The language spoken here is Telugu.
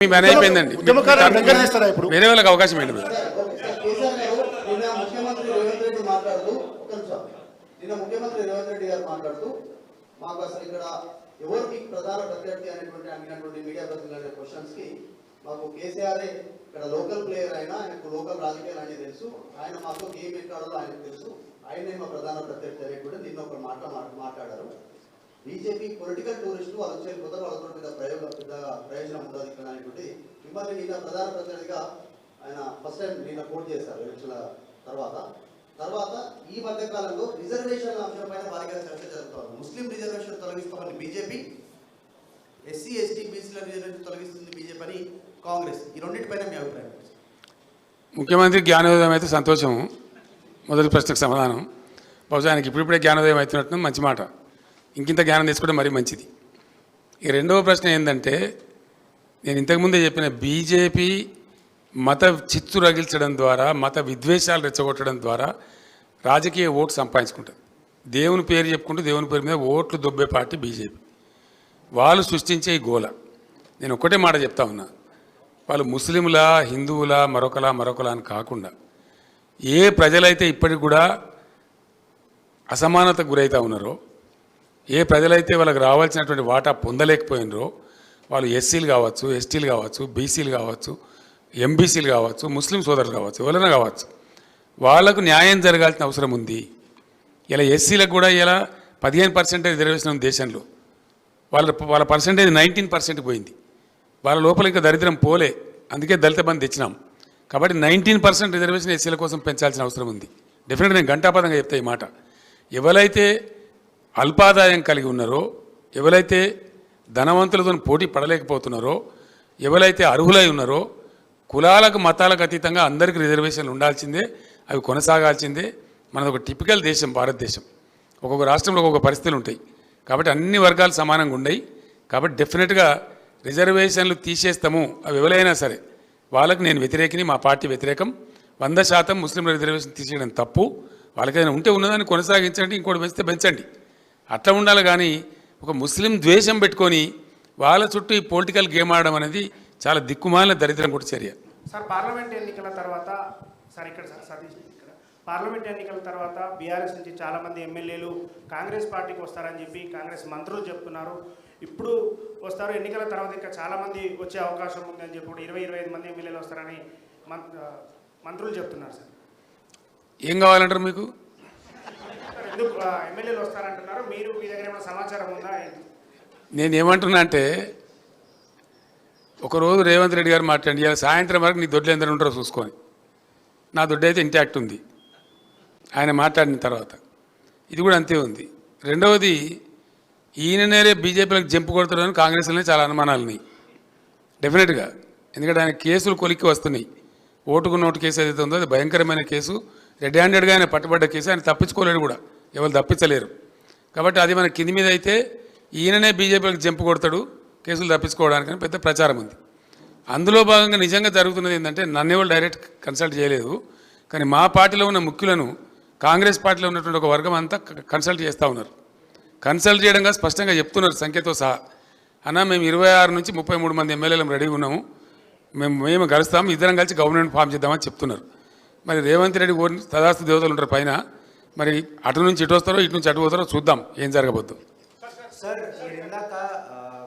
మీ పని అయిపోయిందండి? వేరే వాళ్ళకి అవకాశం ఏంటి నిన్న ముఖ్యమంత్రి రేవంత్ రెడ్డి మాట్లాడుతూ గారు మాకు అసలు ఇక్కడ ఎవరు మీకు ప్రధాన ప్రత్యర్థి అనేటువంటి అడిగినటువంటి మీడియా ప్రతినిధుల క్వశ్చన్స్కి మాకు కేసీఆర్ ఇక్కడ లోకల్ ప్లేయర్ అయినా ఆయనకు లోకల్ రాజకీయాలు అనేది తెలుసు. ఆయన మాతో గేమ్ ఎక్కాడో ఆయనకు తెలుసు. ఆయనే మా ప్రధాన ప్రత్యర్థి అనేటువంటి నిన్న ఒక మాట మాట్లాడారు. బీజేపీ పొలిటికల్ టూరిస్టులు వాళ్ళు వచ్చే కొత్త వాళ్ళతో పెద్ద ప్రయోగం పెద్ద ప్రయోజనం ఉండదు ఇక్కడ అనేటువంటి మిమ్మల్ని నిన్న ప్రధాన ప్రతినిధిగా ఆయన ఫస్ట్ టైం నిన్న పోటీ చేశారు ఎలక్షన్ల తర్వాత. తర్వాత ఈ మధ్య కాలంలో రిజర్వేషన్ అంశం పైన వారిగా చర్చ జరుగుతుంది. ముస్లిం రిజర్వేషన్ తొలగిస్తామని బీజేపీ ఎస్సీ ఎస్టీ బీసీల రిజర్వేషన్ తొలగిస్తుంది బీజేపీ అని కాంగ్రెస్. ఈ రెండింటిపైన మీ అభిప్రాయం ముఖ్యమంత్రి జ్ఞానోదయం అయితే సంతోషము. మొదటి ప్రశ్నకు సమాధానం. బహుశా ఆయనకి ఇప్పుడిప్పుడే జ్ఞానోదయం అవుతున్నట్టు మంచి మాట. ఇంకింత జ్ఞానం తీసుకోవడం మరీ మంచిది. ఈ రెండవ ప్రశ్న ఏంటంటే నేను ఇంతకుముందే చెప్పిన బీజేపీ మత చిత్తు రగిల్చడం ద్వారా మత విద్వేషాలు రెచ్చగొట్టడం ద్వారా రాజకీయ ఓటు సంపాదించుకుంటుంది. దేవుని పేరు చెప్పుకుంటూ దేవుని పేరు మీద ఓట్లు దొబ్బే పార్టీ బీజేపీ. వాళ్ళు సృష్టించే ఈ గోల నేను ఒక్కటే మాట చెప్తా ఉన్నా. వాళ్ళు ముస్లింలా హిందువులా మరొకలా మరొకలా అని కాకుండా ఏ ప్రజలైతే ఇప్పటికి కూడా అసమానతకు గురవుతూ ఉన్నారో ఏ ప్రజలైతే వాళ్ళకి రావాల్సినటువంటి వాటా పొందలేకపోయినరో వాళ్ళు ఎస్సీలు కావచ్చు ఎస్టీలు కావచ్చు బీసీలు కావచ్చు ఎంబీసీలు కావచ్చు ముస్లిం సోదరులు కావచ్చు ఎవరైనా కావచ్చు వాళ్ళకు న్యాయం జరగాల్సిన అవసరం ఉంది. ఇలా ఎస్సీలకు కూడా ఇలా పదిహేను పర్సెంటేజ్ రిజర్వేషన్ ఉంది దేశంలో. వాళ్ళ వాళ్ళ పర్సెంటేజ్ నైన్టీన్ పర్సెంట్ పోయింది. వాళ్ళ లోపల ఇంకా దరిద్రం పోలే. అందుకే దళిత బంధు తెచ్చినాం. కాబట్టి నైన్టీన్ పర్సెంట్ రిజర్వేషన్ ఎస్సీల కోసం పెంచాల్సిన అవసరం ఉంది. డెఫినెట్గా నేను గంటాపదంగా చెప్తా ఈ మాట. ఎవరైతే అల్పాదాయం కలిగి ఉన్నారో ఎవరైతే ధనవంతులతో పోటీ పడలేకపోతున్నారో ఎవరైతే అర్హులై ఉన్నారో కులాలకు మతాలకు అతీతంగా అందరికీ రిజర్వేషన్లు ఉండాల్సిందే అవి కొనసాగాల్సిందే. మనది ఒక టిపికల్ దేశం భారతదేశం. ఒక్కొక్క రాష్ట్రంలో ఒక్కొక్క పరిస్థితులు ఉంటాయి. కాబట్టి అన్ని వర్గాలు సమానంగా ఉన్నాయి కాబట్టి డెఫినెట్గా రిజర్వేషన్లు తీసేస్తాము అవి ఎవరైనా సరే. వాళ్ళకి నేను వ్యతిరేకిని మా పార్టీ వ్యతిరేకం. వంద శాతం ముస్లింల రిజర్వేషన్ తీసేయడం తప్పు. వాళ్ళకైనా ఉంటే ఉన్నదాన్ని కొనసాగించండి ఇంకోటి పెంచితే పెంచండి. అట్లా ఉండాలి కానీ ఒక ముస్లిం ద్వేషం పెట్టుకొని వాళ్ళ చుట్టూ ఈ పొలిటికల్ గేమ్ ఆడడం అనేది చాలా దిక్కుమాలిన దరిద్రం కూడా చర్య. సార్ పార్లమెంట్ ఎన్నికల తర్వాత సార్ ఇక్కడ సార్ సతీష్ ఇక్కడ. పార్లమెంట్ ఎన్నికల తర్వాత బీఆర్ఎస్ నుంచి చాలా మంది ఎమ్మెల్యేలు కాంగ్రెస్ పార్టీకి వస్తారని చెప్పి కాంగ్రెస్ మంత్రులు చెప్తున్నారు. ఇప్పుడు వస్తారు ఎన్నికల తర్వాత ఇంకా చాలా మంది వచ్చే అవకాశం ఉంది అని చెప్పి కూడా ఇరవై ఇరవై ఐదు మంది ఎమ్మెల్యేలు వస్తారని మంత్రులు చెప్తున్నారు సార్. ఏం కావాలంటారు మీకు? ఎందుకు ఎమ్మెల్యేలు వస్తారంటున్నారు? మీరు మీ దగ్గర ఏమైనా సమాచారం ఉందా? నేను ఏమంటున్నా అంటే ఒకరోజు రేవంత్ రెడ్డి గారు మాట్లాడి ఇవాళ సాయంత్రం వరకు నీ దొడ్లు ఎందరు ఉంటారో చూసుకొని. నా దొడ్డు అయితే ఇంటాక్ట్ ఉంది. ఆయన మాట్లాడిన తర్వాత. ఇది కూడా అంతే ఉంది. రెండవది ఈయననే రేపు బీజేపీలకు జంపు కొడుతున్నారని కాంగ్రెస్లోనే చాలా అనుమానాలు ఉన్నాయి. డెఫినెట్గా ఎందుకంటే ఆయన కేసులు కొలిక్కి వస్తున్నాయి. ఓటుకు నోటు కేసు ఏదైతే ఉందో అది భయంకరమైన కేసు. రెడ్ హ్యాండెడ్గా ఆయన పట్టుబడ్డ కేసు. ఆయన తప్పించుకోలేడు కూడా. ఎవరు తప్పించలేరు. కాబట్టి అది మన కింది మీద అయితే ఈయననే బీజేపీలకు జంపు కొడతాడు కేసులు తప్పించుకోవడానికి పెద్ద ప్రచారం ఉంది. అందులో భాగంగా నిజంగా జరుగుతున్నది ఏంటంటే నన్ను ఎవరు డైరెక్ట్ కన్సల్ట్ చేయలేదు కానీ మా పార్టీలో ఉన్న ముఖ్యులను కాంగ్రెస్ పార్టీలో ఉన్నటువంటి ఒక వర్గం అంతా కన్సల్ట్ చేస్తూ ఉన్నారు. కన్సల్ట్ చేయడంగా స్పష్టంగా చెప్తున్నారు సంఖ్యతో సహా. అన్న మేము ఇరవై ఆరు నుంచి ముప్పై మూడు మంది ఎమ్మెల్యేలు రెడీ ఉన్నాము. మేము మేము కలుస్తాము ఇద్దరం కలిసి గవర్నమెంట్ ఫామ్ చేద్దామని చెప్తున్నారు. మరి రేవంత్ రెడ్డి ఓరి తదాస్తు దేవతలు ఉంటారు పైన. మరి అటు నుంచి ఇటు వస్తారో ఇటు నుంచి అటు పోతారో చూద్దాం. ఏం జరగబోద్దు. సార్